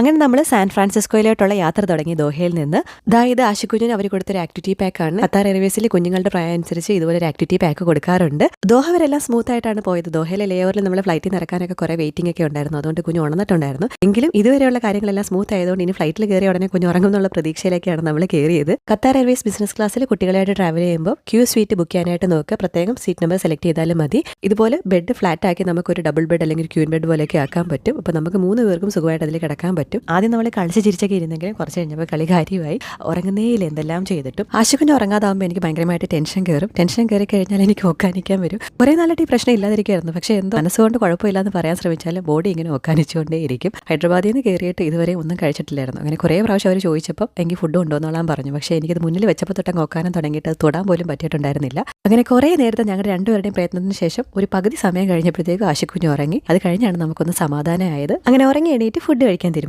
അങ്ങനെ നമ്മൾ സാൻ ഫ്രാൻസിസ്കോയിലോട്ടുള്ള യാത്ര തുടങ്ങി ദോഹയിൽ നിന്ന്. അതായത് ആശുക്കുഞ്ഞിന് അവർ കൊടുത്തൊരു ആക്ടിവിറ്റി പാക്കാണ് ഖത്താർ എയർവേസിൽ കുഞ്ഞുങ്ങളുടെ പ്രായം അനുസരിച്ച് ഇതുപോലെ ഒരു ആക്ടിവിറ്റി പാക്ക് കൊടുക്കാറുണ്ട്. ദോഹ വരെല്ലാം സ്മൂത്ത് ആയിട്ടാണ് പോയത്. ദോഹയിലെ ലേവറിൽ നമ്മൾ ഫ്ലൈറ്റിൽ നിറക്കാനൊക്കെ കുറെ വെയിറ്റിംഗ് ഒക്കെ ഉണ്ടായിരുന്നു. അതുകൊണ്ട് കുഞ്ഞ് ഉണർന്നിട്ടുണ്ടായിരുന്നു. എങ്കിലും ഇതുവരെയുള്ള കാര്യങ്ങളെല്ലാം സ്മൂത്ത് ആയതുകൊണ്ട് ഇനി ഫ്ലൈറ്റിൽ കയറിയ ഉടനെ കുഞ്ഞ് ഉറങ്ങും എന്നുള്ള പ്രതീക്ഷയിലേക്കാണ് നമ്മൾ കയറിയത് ഖത്താർ എയർവേസ് ബിസിനസ് ക്ലാസ്സിൽ കുട്ടികളായിട്ട് ട്രാവൽ ചെയ്യുമ്പോൾ ക്യൂ സ്വീറ്റ് ബുക്ക് ചെയ്യാനായിട്ട് നോക്കുക. പ്രത്യേകം സീറ്റ് നമ്പർ സെലക്ട് ചെയ്താലും മതി. ഇതുപോലെ ബെഡ് ഫ്ലാറ്റ് ആക്കി നമുക്ക് ഒരു ഡബിൾ ബെഡ് അല്ലെങ്കിൽ ക്യൂൻ ബെഡ് പോലെയൊക്കെ ആക്കാൻ പറ്റും. അപ്പോൾ നമുക്ക് മൂന്ന് പേർക്കും സുഖമായിട്ട് അതിൽ കിടക്കാൻ പറ്റും. ആദ്യം നമ്മൾ കളിച്ച് ചിരിച്ചൊക്കെ ഇരുന്നെങ്കിലും കുറച്ച് കഴിഞ്ഞപ്പോൾ കളി കാര്യമായി. ഉറങ്ങുന്നേയില്ല എന്തെല്ലാം ചെയ്തിട്ടും. ആശുക്കുഞ്ഞ് ഉറങ്ങാതാകുമ്പോൾ എനിക്ക് ഭയങ്കരമായിട്ട് ടെൻഷൻ കയറും ടെൻഷൻ കയറി കഴിഞ്ഞാൽ എനിക്ക് ഓക്കാനിക്കാൻ വരും. കുറേ നാളായിട്ട് ഈ പ്രശ്നം ഇല്ലാതിരിക്കുമായിരുന്നു പക്ഷേ എന്തോ മനസ്സുകൊണ്ട് കുഴപ്പമില്ലാന്ന് പറയാൻ ശ്രമിച്ചാലും ബോഡി ഇങ്ങനെ ഓക്കാനിച്ചുകൊണ്ടേ ഇരിക്കും ഹൈദരാബാദിൽ നിന്ന് കയറിയിട്ട് ഇതുവരെ ഒന്നും കഴിച്ചിട്ടില്ലായിരുന്നു. അങ്ങനെ കുറേ പ്രാവശ്യം അവർ ചോദിച്ചപ്പോൾ എനിക്ക് ഫുഡ് കൊണ്ടുവന്നോളാൻ പറഞ്ഞു. പക്ഷേ എനിക്കത് മുന്നിൽ വെച്ചപ്പോൾ തൊട്ടങ്ങ് ഒക്കാനും തുടങ്ങിയിട്ട് അത് തൊടാൻ പോലും പറ്റിയിട്ടുണ്ടായിരുന്നില്ല. അങ്ങനെ കുറേ നേരത്തെ ഞങ്ങളുടെ രണ്ടുപേരുടെയും പ്രയത്നത്തിന് ശേഷം ഒരു പകുതി സമയം കഴിഞ്ഞപ്പോഴത്തേക്കും ആശുക്കുഞ്ഞ് ഉറങ്ങി. അത് കഴിഞ്ഞാണ് നമുക്കൊന്ന് സമാധാനമായത്. അങ്ങനെ ഉറങ്ങി എണീറ്റ് ഫുഡ് കഴിക്കാൻ തീരുമാനിച്ചു.